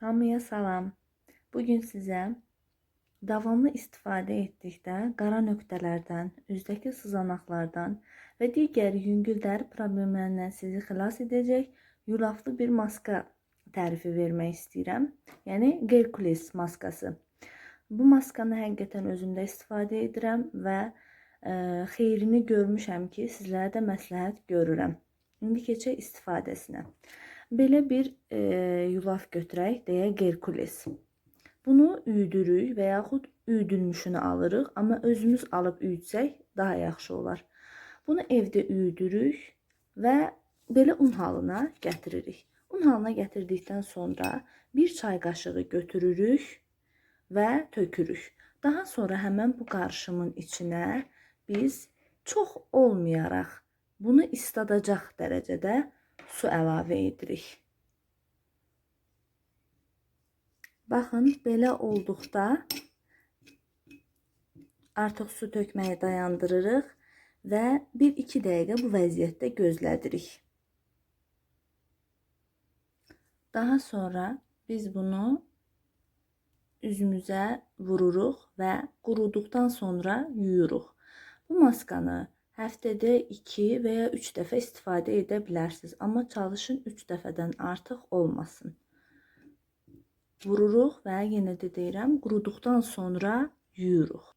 Hamıya salam. Bugün sizə davamlı istifadə etdikdə qara nöqtələrdən, üzdəki sızanaqlardan və digər yüngül dəri problemlərindən sizi xilas edəcək yulaflı bir maska tərifi vermək istəyirəm. Yəni Herkules maskası. Bu maskanı həqiqətən özümdə istifadə edirəm və ə, xeyrini görmüşəm ki, sizlərə də məsləhət görürəm. İndi keçək istifadəsinə. Belə bir e, yulaf götürək, deyək Herkules. Bunu üyüdürük və yaxud üyüdülmüşünü alırıq, amma özümüz alıb üyütsək daha yaxşı olar. Bunu evdə üyüdürük və belə un halına gətiririk. Un halına gətirdikdən sonra bir çay qaşığı götürürük və tökürük. Daha sonra həmən bu qarışımın içinə biz çox olmayaraq bunu istadacaq dərəcədə su əlavə edirik. Baxın, belə olduqda artıq su tökməyi dayandırırıq və 1-2 dəqiqə bu vəziyyətdə gözlədirik. Daha sonra biz bunu üzümüzə vururuq və quruduqdan sonra yuyuruq. Bu maskanı həftədə 2 və ya 3 dəfə istifadə edə bilərsiniz, amma çalışın 3 dəfədən artıq olmasın. Vururuq və yenə də deyirəm, quruduqdan sonra yuyuruq.